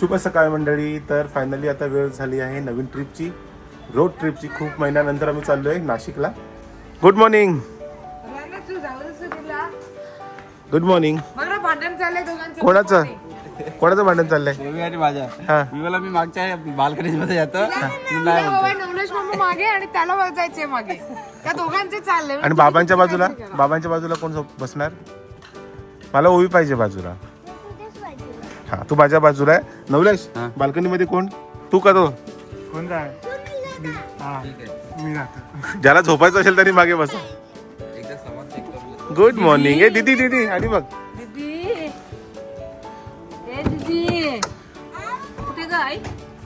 शुभ सकाळ मंडळी. तर फायनली आता वेळ झाली आहे नवीन ट्रिपची रोड ट्रिपची खूप महिन्यानंतर आम्ही चाललोय नाशिकला. गुड मॉर्निंग गुड मॉर्निंग कोणाचं? कोणाचं भांडण चाललंय? आणि माझ्या. हा. मी मला मी मागच्या बाल्कनी मध्ये येतो मी तुला नाही बाबा नवलेश मामा मागे आणि त्याला वर जायचंय मागे. त्या दोघांचे चाललंय. आणि बाबांच्या बाजूला? बाबांच्या बाजूला कोण झोप- बसणार? मला ओवी पाहिजे बाजूला. हा तू माझ्या बाजूला आहे. नवलेश हा. बाल्कनी मध्ये कोण? तू का तो? कोण जाय हा मी जातो ज्याला झोपायचं असेल त्यांनी मागे बसा. गुड मॉर्निंग ए दीदी दीदी आणि बघ. दीदी. ए दीदी. कुठे ग आई?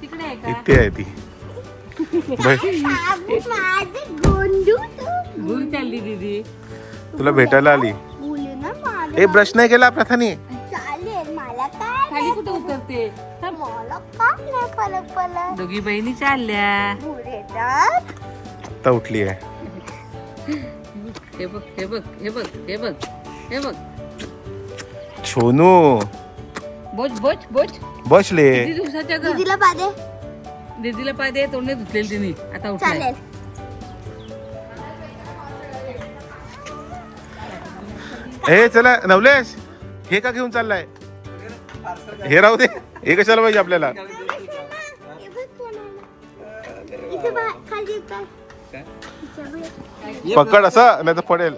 तिकडे आहे का? इथे आहे ती. चालली दीदी. तुला भेटायला आली. ए ब्रश नाही केला प्रथानी? खाली कुठे उतरते? मला काय नाही फरक पडला दोघी बहिणी चालल्या. पुढे आता उठली आहे. हे बघ हे बघ हे बघ हे बघ हे बघ. सोनू. बोच बोच बोच. बसले दिवसाच्या ग दीदीला पादे दीदीला पाय दे तोंडे धुतलेली तिने. आता उठलाय चालेल. ए चला नवलेश हे का घेऊन चाललाय? हे राहू दे. हे कशाला पाहिजे आपल्याला? पकड असं नाही तर पडेल.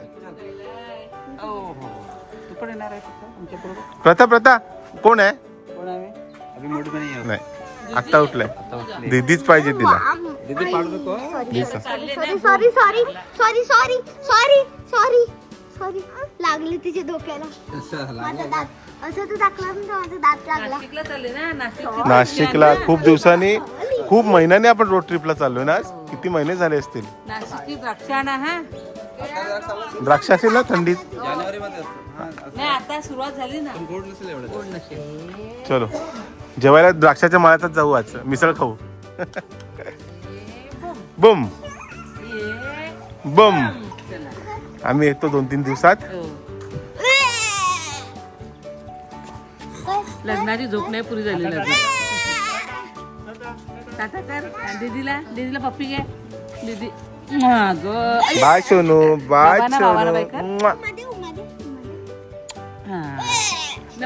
प्रथा प्रथा. कोण आहे? नाही आत्ता उठलाय. दीदीच पाहिजे तिला. Sorry sorry sorry sorry sorry sorry sorry लागली तिच्या डोक्याला. माझा दात. असं तू ना तर माझा दात लागला. नाशिकला चालले ना नाशिक नाशिकला खूप दिवसांनी खूप महिन्याने आपण रोड ट्रिपला चाललोय ना आज. किती महिने झाले असतील? नाशिकची हा? द्राक्ष असेल ना थंडीत. जानेवारी मध्ये असतो. हा असं. नाही आता सुरुवात झाली ना. गोड नसेल एवढं. गोड नसेल. चलो. जेवायला द्राक्षाच्या माळ्यातच जाऊ आज. मिसळ खाऊ. बम. ये बम. आम्ही येतो दोन तीन दिवसात. हो. लग्नाची झोप नाही पुरी झाली लग्न दीदीला? दीदीला पप्पी घ्या दीदी. बाय सोनू. बाय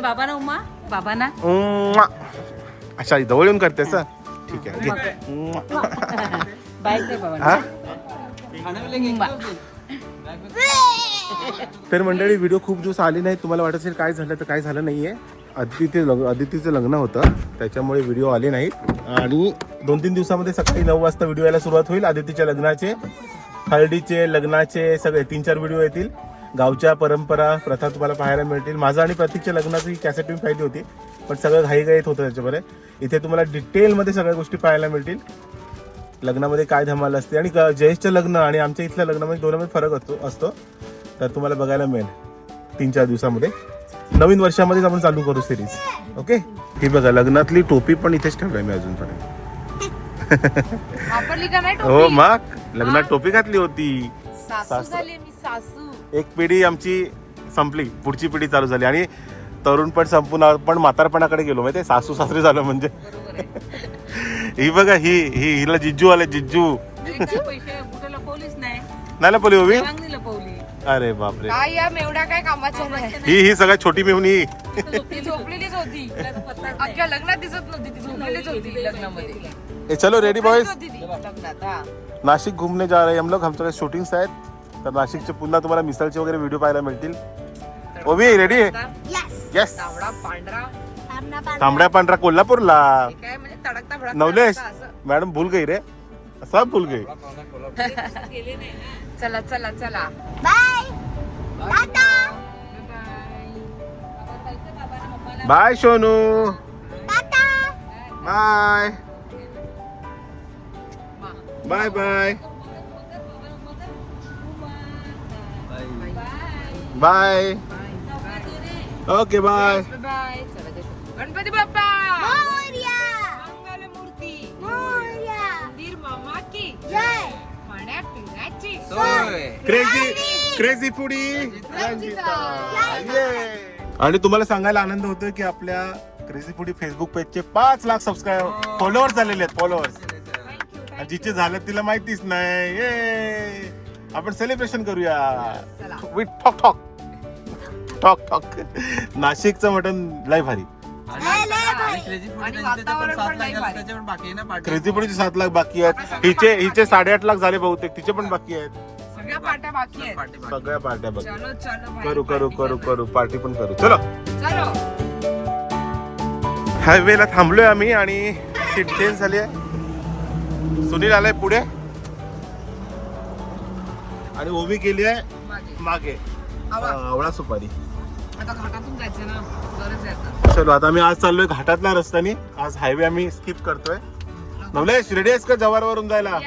बाबा ना उमा. बाबा ना अच्छा जवळ येऊन करते सर ठीक आहे बाय बाबा तर मंडळी व्हिडिओ खूप दिवस आले नाही तुम्हाला वाटत असेल काय झालं तर काय झालं नाहीये. अदिती लग्न अदितीचं लग्न होतं. त्याच्यामुळे व्हिडिओ आले नाहीत. आणि दोन तीन दिवसामध्ये सकाळी नऊ वाजता व्हिडिओ यायला सुरुवात होईल अदितीच्या लग्नाचे. हळदीचे लग्नाचे सगळे तीन चार व्हिडिओ येतील. गावच्या परंपरा प्रथा तुम्हाला पाहायला मिळतील. माझं आणि प्रतीकच्या लग्नाची कॅसेट मी पाहिली होती. पण सगळं घाईघाईत होतं त्याच्यामध्ये. इथे तुम्हाला डिटेलमध्ये सगळ्या गोष्टी पाहायला मिळतील. लग्नामध्ये काय धमाल असते आणि जयेशचं लग्न आणि आमच्या इथल्या लग्नामध्ये दोन्हीमध्ये फरक असतो असतो. तर तुम्हाला बघायला मिळेल. तीन चार दिवसामध्ये. नवीन वर्षामध्येच आपण चालू करू सिरीज ओके ही बघा लग्नातली टोपी पण इथेच ठेवली मी अजूनपर्यंत. का नाही हो मग. लग्नात टोपी घातली होती. एक पिढी आमची संपली. पुढची पिढी चालू झाली. आणि तरुण पण संपून आपण म्हातारपणाकडे गेलो. माहिती सासू सासरे झालं म्हणजे. ही बघा ही ही हिला जिज्जू आले जिज्जू. पैसे नाही. नाही चांगली लपवली अरे बापरे. काय या मेवढा काय कामाच्या नाही. ही ही सगळ्यात छोटी मेहुणी. ती झोपलेलीच होती. अख्ख्या लग्नात दिसत नव्हती ती झोपलेलीच होती लग्नामध्ये. ए चलो रेडी बॉयज होती ती लग्नात हा. नाशिक घूमने जा रहे हैं हम लोग आमच्याकडे शूटिंग्स आहेत. तर नाशिकचे पुन्हा तुम्हाला मिसळचे वगैरे व्हिडिओ पाहायला मिळतील. ओबी रेडी. येस तांबडा पांढरा. तांबड्या पांढरा कोल्हापूरला. काय म्हणजे तडकता भडकता नवलेश असं- असं. मॅडम भूल गई रे. सब भूल गई. चला चला चला. Tata. Bye Sonu. Tata. Bye. Bye. Bye. Bye. Okay bye. Bye. Ganpati Bappa! Morya. Mangalmurti! Morya. मंदिर मामा की जय. पाण्या पिण्याची सोय. Crazy crazy foodie Ranjita. आणि तुम्हाला सांगायला आनंद होतोय की आपल्या क्रेझी फुडी फेसबुक पेजचे पाच लाख सबस्क्राईब फॉलोअर्स झालेले आहेत फॉलोअर्स आणि जिचे झाले तिला माहितीच नाही. ये आपण सेलिब्रेशन करूया. विथ ठॉक ठॉक ठॉक ठॉक नाशिकचं मटन लय भारी. आणि वातावरण पण लई भारी. क्रेझी फुडीचे सात लाख बाकी आहेत. हिचे हिचे साडेआठ लाख झाले बहुतेक. तिचे पण बाकी आहेत. सगळ्या पाट्या बाकी आहेत. सगळ्या पार्ट्या बघ चलो चलो भाई, करू करू party करू करू. पार्टी पण करू. चलो. चलो. हायवेला थांबलोय आम्ही आणि सीट चेंज झाली आहे. सुनील आलाय पुढे. आणि ओवी गेली आहे मागे. मागे. आवा. आवळा सुपारी. आता घाटातून जायचं ना. गरज आहे आता. चलो आता आम्ही आज चाललोय घाटातल्या रस्त्याने. आज हायवे आम्ही स्किप करतोय. नवलेश रेडी आहेस का जवारवरून जायला?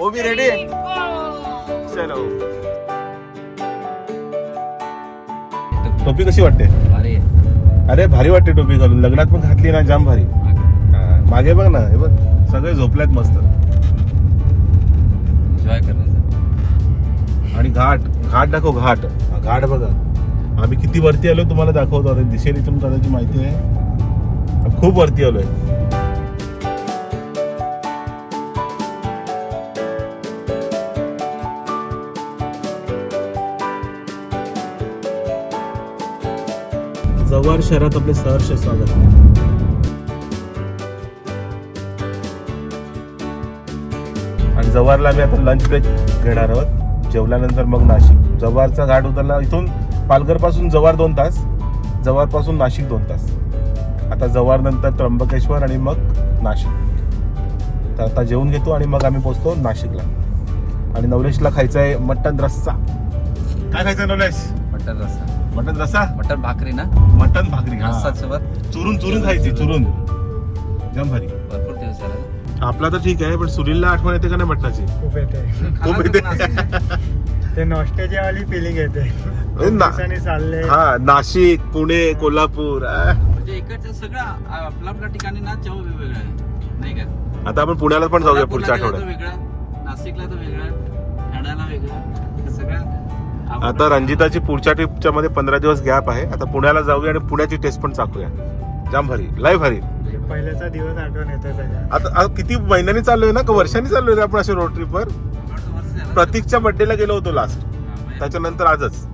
ओवी रेडी चलो. टोपी कशी वाटते? अरे भारी वाटते टोपी घालून. लग्नात पण घातली ना जाम भारी. हा, मागे बघ ना हे बघ. सगळे झोपल्यात मस्त. आणि घाट घाट दाखव घाट. हा, घाट बघा. आम्ही किती वरती आलो तुम्हाला दाखवतो. आता दिसेल इथून कदाचित माहिती आहे खूप वरती आलोय. जव्हार शहरात आपले सहर्ष स्वागत. आणि जव्हारला आम्ही आता लंच ब्रेक घेणार आहोत. जेवल्यानंतर मग नाशिक. जव्हारचा घाट उतरला इथून पालघरपासून जव्हार दोन तास जव्हारपासून नाशिक दोन तास. आता जव्हार नंतर त्र्यंबकेश्वर आणि मग नाशिक. तर आता जेवून घेतो आणि मग आम्ही पोहोचतो नाशिकला. आणि नवलेशला खायचा आहे मटन रस्सा. काय खायचं नवलेश? मटन रस्सा. मटन रस्सा? मटन भाकरी ना? मटन भाकरी सोबत चुरून चुरून खायची चुरून. जम भारी भरपूर दिवस झाले आपला तर ठीक आहे पण सुनीलला आठवण येते का नाही मटणाची? खूप येते. खूप येते. ते नॉस्टेची वाली फिलिंग येते. चालले. हा नाशिक पुणे कोल्हापूर. म्हणजे इकडचं सगळं आ- आपल्या आपल्या ठिकाणी ना चव वेगवेगळं आहे. नाही का? आता आपण पुण्याला पण जाऊया पुढच्या आठवड्यात. गेलं तर वेगळं नाशिकला तर वेगळं ठाण्याला वेगळं सगळं आपण- आता रंजिताची पुढच्या ट्रिपच्या मध्ये पंधरा दिवस गॅप आहे. आता पुण्याला जाऊया आणि पुण्याची टेस्ट पण चाकूया जाम भारी लय भारी. पहिल्याचा दिवस आठवण येतो सगळ्या आता किती महिन्यांनी चाललोय ना? का वर्षांनी चाललोय आपण असे रोड ट्रिपवर. प्रतीकच्या बर्थडेला गेलो होतो लास्ट त्याच्यानंतर आजच.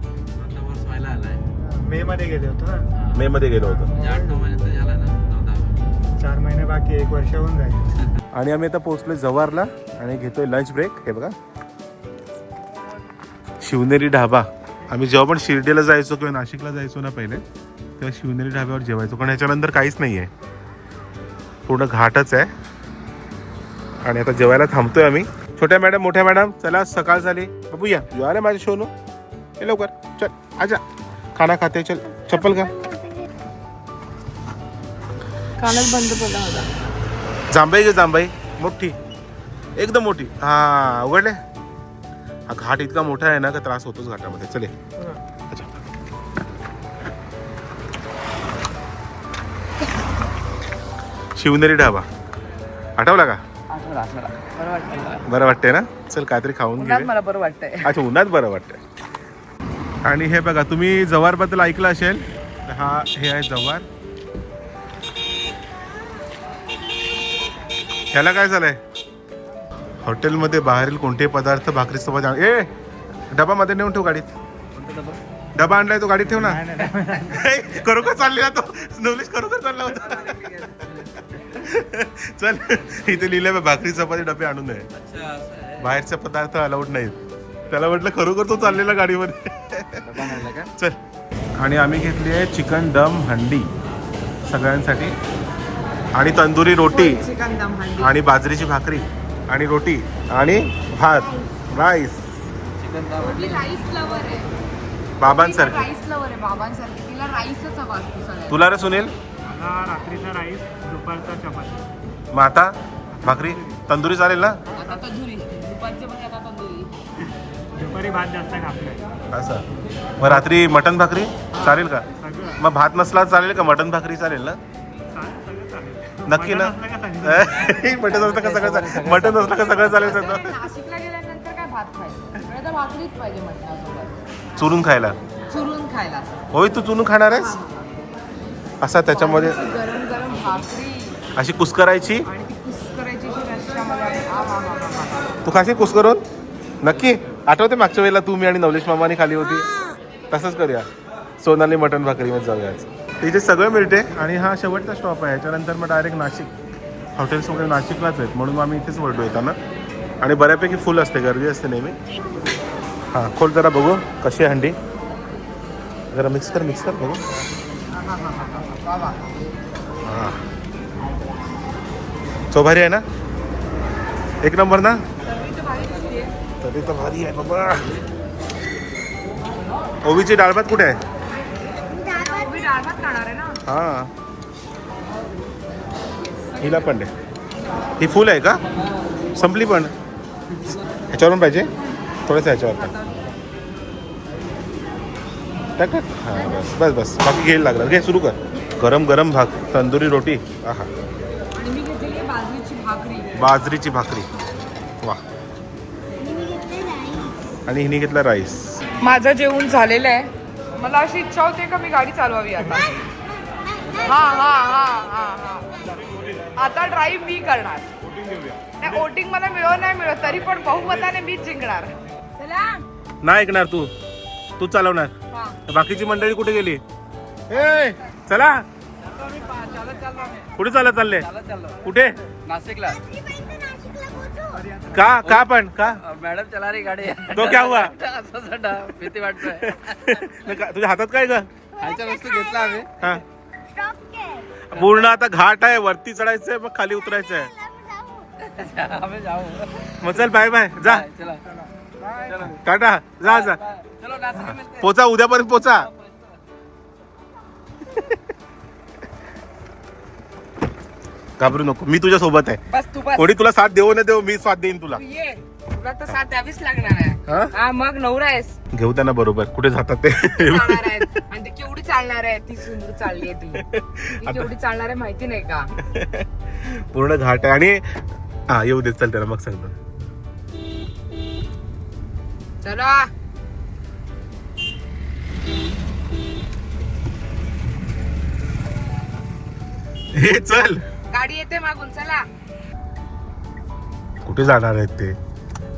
मे मध्ये गेले होतो ना. हा. मे मध्ये गेलो होतो. म्हणजे आठ नऊ महिन्यात तर झाला ना नऊ दहा महिने. चार महिने बाकी एक वर्ष होऊन जाईल. आणि आम्ही आता पोहोचलोय जव्हारला आणि घेतोय लंच ब्रेक हे बघा. शिवनेरी ढाबा. आम्ही जेव्हा पण शिर्डीला जायचो किंवा नाशिकला जायचो ना पहिले तेव्हा शिवनेरी ढाब्यावर जेवायचो. पण ह्याच्यानंतर काहीच नाही आहे पूर्ण घाटच आहे. आणि आता जेवायला थांबतोय आम्ही. छोट्या मॅडम मोठ्या मॅडम चला सकाळ झाली. बाबू या तू आले माझ्या शोनू ये लवकर. चल आजा. खाना खाते चल चप्पल का? कानच बंद पडला होता जांबाई गे जांबाई मोठी। एकदम मोठी। हा उघडले हा घाट इतका मोठा आहे ना का त्रास होतोच घाटामध्ये. चले अच्छा. शिवनेरी ढाबा. आठवला का? बरं वाटतंय. ना? चल काहीतरी खाऊन घे मला बरं वाटतंय. अच्छा उन्हात बरं वाटतंय. आणि हे बघा तुम्ही जव्हारबद्दल ऐकलं असेल हा हे आहे जव्हार ह्याला काय झालंय? हॉटेलमध्ये बाहेरील कोणतेही पदार्थ भाकरी सोबत आण- ए डबामध्ये नेऊन ठेव गाडीत. डबा आणलाय तो गाडीत ठेव ना. खरोखर चालले ना तो. नवलेश खरोखर चालला होता. चल इथे लिहिलंय बघ, भाकरी चपाती डबे आणून नये. बाहेरचे पदार्थ अलाउड नाहीत. त्याला म्हटलं खरोखर तो चाललेला गाडीमध्ये. चल. आणि आम्ही घेतली आहे चिकन दम हंडी. सगळ्यांसाठी. आणि तंदुरी रोटी. चिकन दम हंडी. आणि बाजरीची भाकरी. आणि रोटी. आणि भात. राईस बाबांसारखी. राईस लवर आहे बाबांसारखी. तिला रे सुनील? रात्रीचा राईस दुपारचा चपाती. मग आता भाकरी तंदुरी चालेल ना? दुपारी भात जास्त खात असं. मग रात्री मटन भाकरी चालेल का? सगळं. मग भात नसला चालेल का? मटन भाकरी चालेल ना? चालेल सगळं चालेल. नक्की ना मटण असलं का सांगितलं? मटन असलं का सगळं चालेल? मटन असलं का सगळं चालेल सगळं आहे, नाशिकला गेल्यानंतर काय भात खायचं? नाही तर भाकरीच पाहिजे म्हटल्यासोबत चुरून खायला? चुरून खायला होय तू चुरून खाणार आहेस? असा त्याच्यामध्ये गरम गरम भाकरी. अशी कुस्करायची? आणि ती कुस करायची अशी रश्श्यामध्ये हा हा हा हा तू खाशी कुस्करून? नक्की. आठवते मागच्या वेळेला तू मी आणि नवलेश मामाने खाली होती? तसंच करूया. सोनाली मटण भाकरीमध्ये जाऊया आज. इथे सगळं मिळते आणि हा शेवटचा स्टॉप आहे. याच्यानंतर मग डायरेक्ट नाशिक. हॉटेल्स वगैरे नाशिकलाच आहेत. म्हणून मग आम्ही इथेच वळतो येताना. आणि बऱ्यापैकी फुल असते. गर्दी असते नेहमी. हां खोल जरा बघू. कशी आहे हंडी? जरा मिक्स कर मिक्स कर बघू. हां. चौभारी आहे ना? एक नंबर ना? तरी तर भारी आहे बाबा. ओवीची डाळ भात कुठे आहे? हा. हिला पण ही फुल आहे का? संपली पण. ह्याच्यावर पण पाहिजे? थोडंसं ह्याच्यावर टाक टाक. हां बस बस बस. बाकी घ्यायला लागलं. घे सुरू कर. गरम गरम भाक. तंदुरी रोटी. आहा. आणि मी घेतलेली आहे बाजरीची भाकरी. बाजरीची भाकरी. वा. आणि हिने घेतला राईस माझं जेवण झालेलं आहे. मला अशी इच्छा होते का मी गाडी चालवावी आता? हा हा हा हा हा. आता ड्राईव्ह मी करणार. नाही वोटिंग मला मिळव नाही मिळत तरी पण बहुमताने मीच जिंकणार. नाही ऐकणार तू. तू चालवणार. हा. बाकीची मंडळी कुठे गेली? ए! चला. कुठे चालत चालले. कुठे? नाशिकला. का? का पण? का? मॅडम चला रही गाडी. तो क्या हुआ? असं भीती वाटतोय. नाही का- तुझ्या हातात काय ग? खायच्या वस्तू घेतला आम्ही. हा. पूर्ण आता घाट आहे वरती चढायचंय मग खाली उतरायचंय. आम्ही जाऊ. मग चल बाय बाय जा. चला. टाटा. जा जा. चलो नाशिक मिळते पोचा उद्यापर्यंत पोचा. घाबरू नको. मी तुझ्या सोबत आहे. बस तू बस. कोणी तुला साथ देऊ न देऊ मी साथ देईन तुला. तू ये. तुला तर साथ द्यावीच लागणार आहे. हा? हा मग नवरा आहेस. घेऊ त्यांना बरोबर. कुठे जातात ते? चालणार आहेत? आणि ती केवढी चालणार आहे? ती सुंदर चालली आहे ती. ती केवढी चालणार आहे माहिती नाही का? पूर्ण घाट आहे. आणि हा येऊ देत चल त्याला मग सांगतो चला. हे चल. गाडी येते मागून चला. कुठे जाणार आहेत ते?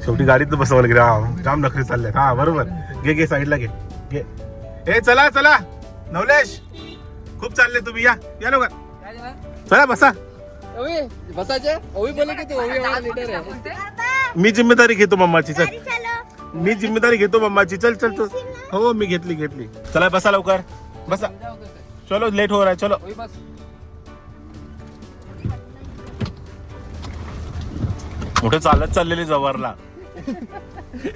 शेवटी गाडीत बसवायला गेले. हा जाम नखरे चालले. हा बरोबर. घे घे साईडला घे. घे. ए चला चला. नवलेश खूप चालले तुम्ही. या या लवकर. चला बसा. ओवी बसायचे. ओवी बोलले की तू ओवी एवढा लिडर आहे. बोलते मी जिम्मेदारी घेतो मम्माची चल. मी जिम्मेदारी घेतो मम्माची. चल चल चल. हो मी घेतली घेतली. चला बसा लवकर. बसा. चलो. लेट हो रहा है चलो. कुठे चालत चाललेली जवारला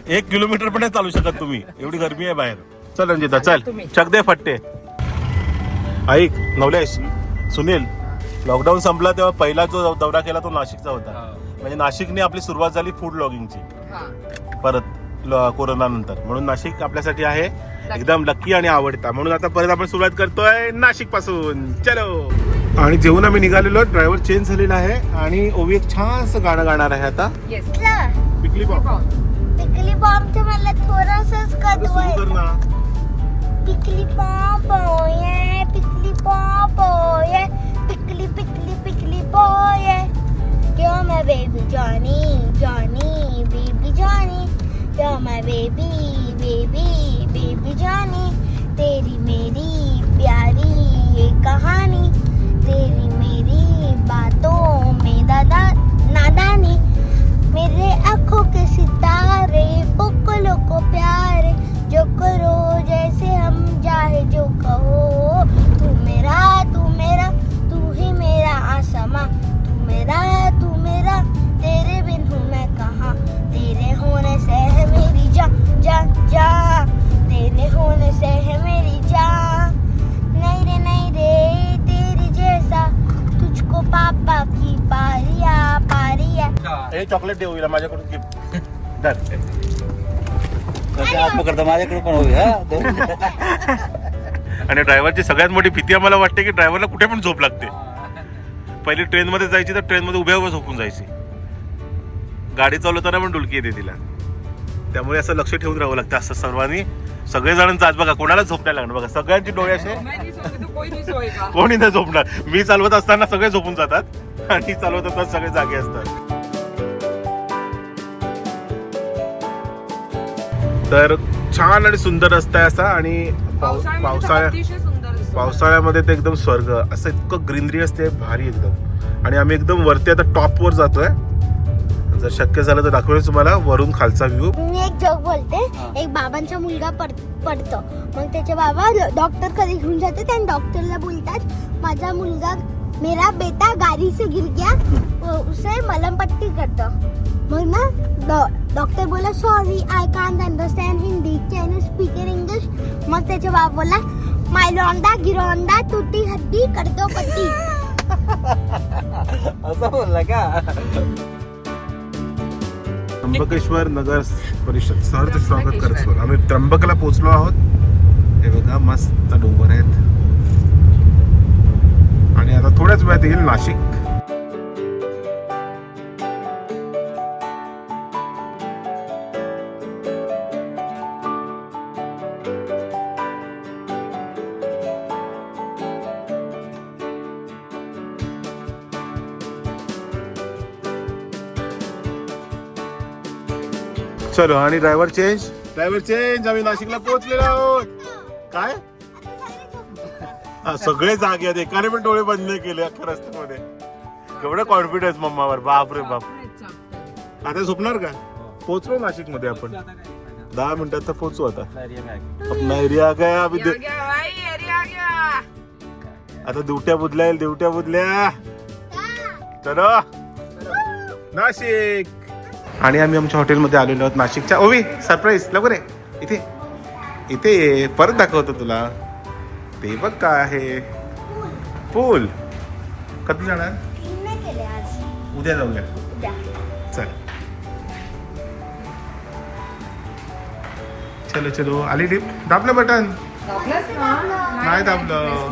एक किलोमीटर पण नाही चालू शकत तुम्ही. एवढी गरमी आहे बाहेर. चल रंजिता चल. चक दे फट्टे. ऐक नवलेश सुनील लॉकडाऊन संपला तेव्हा पहिला जो दौरा केला तो नाशिकचा होता. म्हणजे नाशिकने आपली सुरुवात झाली फूड लॉगिंगची परत कोरोना नंतर. म्हणून नाशिक आपल्यासाठी आहे एकदम लक्की आणि आवडता. म्हणून आता परत आपण सुरुवात करतोय नाशिकपासून चलो! आणि जेवण आम्ही निघालेलो ड्रायव्हर चेंज झालेला आहे आणि ओवी एक छानसं गाणं गाणार आहे आता. येस पिकली बॉम्ब पिकली बॉम्ब मला थोडंसंच कदवायचं ना. पिकली बॉम्ब ये पिकली बॉम्ब ये पिकली पिकली पिकली boy You're my baby Johnny, Johnny, baby Johnny. You're my baby, baby, baby Johnny. तेरी मेरी प्यारी ये कहानी। माझ्याकडे पण हा? आणि ड्रायव्हरची सगळ्यात मोठी भीती आम्हाला वाटते की ड्रायव्हरला कुठे पण झोप लागते. पहिली ट्रेनमध्ये जायची तर ट्रेनमध्ये उभ्या उभ्या झोपून जायची. गाडी चालवताना पण डुलकी येते तिला. त्यामुळे असं लक्ष ठेवून राहावं लागतं असं सर्वांनी. सगळेजणांचं आज बघा कोणाला झोप नाही लागणार बघा? सगळ्यांची डोळे असे. कोणी नाही झोपणार. मी चालवत असताना सगळे झोपून जातात आणि चालवत असताना सगळे जागे असतात. तर छान आणि सुंदर रस्ता आहे असा आणि पावसाळ्या अतिशय सुंदर दिसतो. पावसाळ्यामध्ये ते एकदम स्वर्ग असं इतकं ग्रीनरी असते भारी एकदम. आणि आम्ही एकदम वरती आता टॉपवर जातोय. जर शक्य झालं तर दाखवेल तुम्हाला वरून खालचा व्ह्यू मी एक जोक बोलते. एक बाबांचा मुलगा पड पडतो. मग त्याचे बाबा डॉक्टर कधी घेऊन जातात आणि डॉक्टरला बोलतात माझा मुलगा मेरा बेटा गाडी से गिर गया उसे मलमपट्टी करतो. मग ना डॉ- डॉक्टर बोला sorry I can't understand Hindi can you speak in English मग त्याचे बाबा बोला माय लोंडा गिरोंडा तुटी हड्डी करतो पट्टी असं बोलला का? त्र्यंबकेश्वर नगर परिषद सहर्ष स्वागत करत सर. आम्ही त्र्यंबकला पोहोचलो आहोत. हे बघा मस्त डोंगर आहेत. आणि आता थोड्याच वेळात येईल नाशिक. चलो आणि ड्रायव्हर चेंज ड्रायव्हर चेंज आम्ही नाशिकला पोहोचलेलो आहोत. काय? हा, सगळे जागे आहेत. एकाने पण डोळे बंद नाही केले अख्ख्या रस्त्यामध्ये. एवढं कॉन्फिडन्स मम्मावर. बाप रे बाप. आता झोपणार का? पोहोचलो नाशिकमध्ये आपण. दहा मिनिटात तर पोहोचू आता. अपना एरिया गया अभी आ दे- गया भाई अरे आ गया आता दिवट्या बुदल्या दिवट्या बुदल्या. चलो. नाशिक. आणि आम्ही आमच्या हॉटेलमध्ये आलेलो आहोत नाशिकच्या. ओवी सरप्राईज लवकर आहे इथे इथे ये. परत दाखवतो तुला. ते बघ काय आहे. पूल. कधी जाणार? उद्या जाऊया. चल. चलो चलो. आली लिफ्ट दाबलं बटन? नाही दाबलं.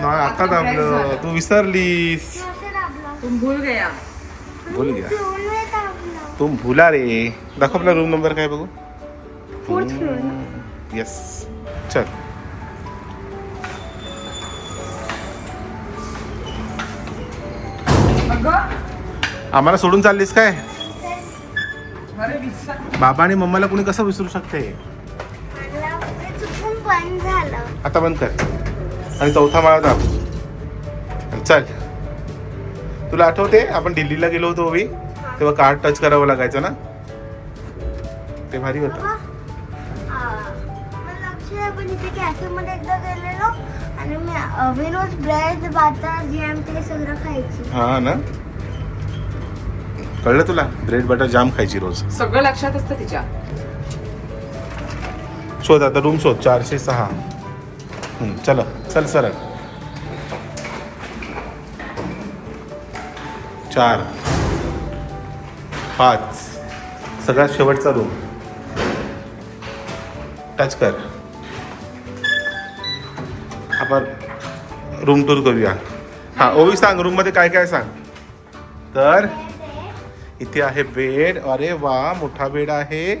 नाही आता दाबलं. तू विसरलीस. भूल गया. भूल गया. तुम भुला रे. दाखव आपला रूम नंबर काय बघू? फोर्थ फ्लोअर येस चल. अगं. आम्हाला सोडून चाललीस काय? अरे विसर. बाबा आणि मम्माला कोणी कसं विसरू शकते? आता बंद कर. आणि चौथा माळा दाब. चल. तुला आठवते? आपण दिल्लीला गेलो होतो ओवी. तेव्हा कार्ड टच करावं लागायचं ना? ते भारी होतं. बाबा, आ, मला लक्ष आहे पण इथे कॅफे मध्ये एकदा गेलेलो आणि मी अविनोज ब्रेड बाटर जॅम ते सगळं खायची. हा ना? कळलं तुला? ब्रेड बटर जाम खायची रोज. सगळं लक्षात असतं तिच्या. शोध आता रूम शोध. चारशे सहा. हम्म, चला. चल सरळ. चार. पाच. सगळ्यात शेवटचा रूम टच कर. आपण रूम टूर करूया. हा ओवी सांग रूममध्ये काय काय सांग? तर इथे आहे बेड. अरे वा मोठा बेड आहे.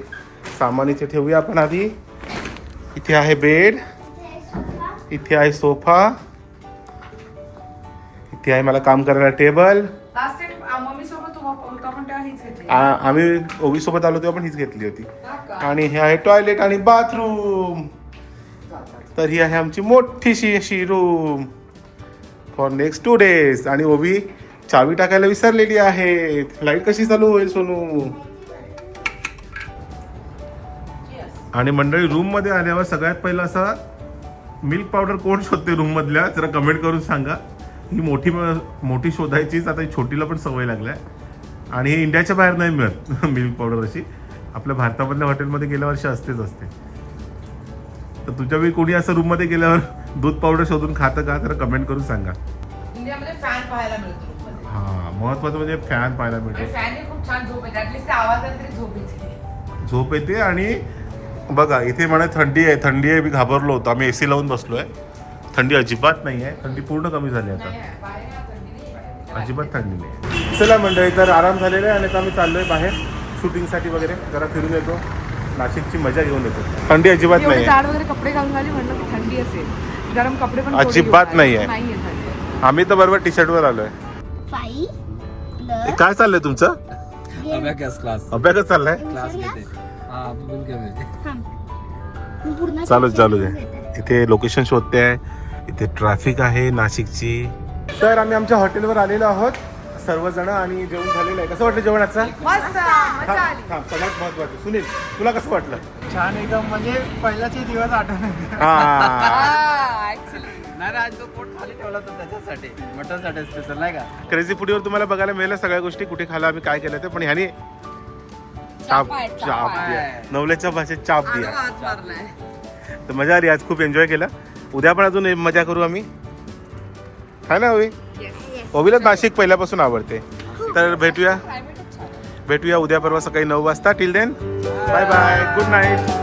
सामान इथे ठेवूया आपण आधी. इथे आहे बेड. इथे आहे सोफा. इथे आहे मला काम करायला टेबल. आ- आम्ही ओवी सोबत आलो तेव्हा पण हीच घेतली होती? आणि हे आहे टॉयलेट आणि बाथरूम तर ही आहे आमची मोठीशी अशी room for next two days आणि ओवी चावी टाकायला विसरलेली आहे. लाइट कशी चालू होईल सोनू? आणि मंडळी रूममध्ये आल्यावर सगळ्यात पहिला असा मिल्क पावडर कोण शोधते रूम मधल्या? जरा कमेंट करून सांगा. ही मोठी मोठी शोधायचीच. आता ही छोटीला पण सवय लागलाय. आणि हे इंडियाच्या बाहेर नाही मिळत मिल्क पावडर अशी. आपल्या भारतामधल्या हॉटेलमध्ये गेल्या वर्षी असतेच असते. तर तुझ्या वेळी कोणी असं रूममध्ये गेल्यावर दूध पावडर शोधून खातं का? तर कमेंट करून सांगा. हा महत्वाचं म्हणजे फॅन पाहायला मिळतो. छान झोप येते. आणि बघा इथे म्हणे थंडी आहे. थंडी आहे मी घाबरलो होतो. आम्ही एसी लावून बसलोय. थंडी अजिबात नाही आहे थंडी पूर्ण कमी झाली आता. अजिबात थंडी नाही चला मंडळी तर आराम झालेला आहे आणि आता आम्ही चाललोय बाहेर शूटिंगसाठी वगैरे. जरा फिरून येतो. नाशिकची मजा घेऊन येतो. थंडी अजिबात नाही जाड वगैरे कपडे घालून आली म्हणलं थंडी असेल. गरम कपडे पण अजिबात. नाहीये. थंडी. आम्ही तर बरोबर टी शर्ट वर आलोय. हे काय चाललंय तुमचं? Abacus class. अभ्यासच चाललाय? क्लास हा चालू चालू दे इथे लोकेशन शोधते. आहे इथे ट्रॅफिक आहे नाशिकची. तर आम्ही आमच्या हॉटेलवर आलेलो आहोत. सर्वजण आणि जेवण झालेलं आहे. कसं वाटलं मजा आली. सगळ्यात महत्वाचं सुनील तुला कसं वाटलं? छान एकदम म्हणजे पहिल्याचे दिवस आठवण हा. actually. नाही नाही आज तो पोट खाली ठेवला होता त्याच्यासाठी. मटनसाठी स्पेशल नाही का? क्रेझी फुडीवर तुम्हाला बघायला मिळेल सगळ्या गोष्टी कुठे खाला आम्ही काय केलं ते. पण ह्याने चाप चाप आहे, चाप चाप आहे. दिया. नवल्याच्या भाषेत चाप दिया. तर मजा आली आज खूप एन्जॉय केलं. उद्या पण अजून मजा करू आम्ही. है ना ओवी ओवीला नाशिक पहिल्यापासून आवडते. तर भेटूया. भेटूया उद्या परवा सकाळी नऊ वाजता. Till then bye bye good night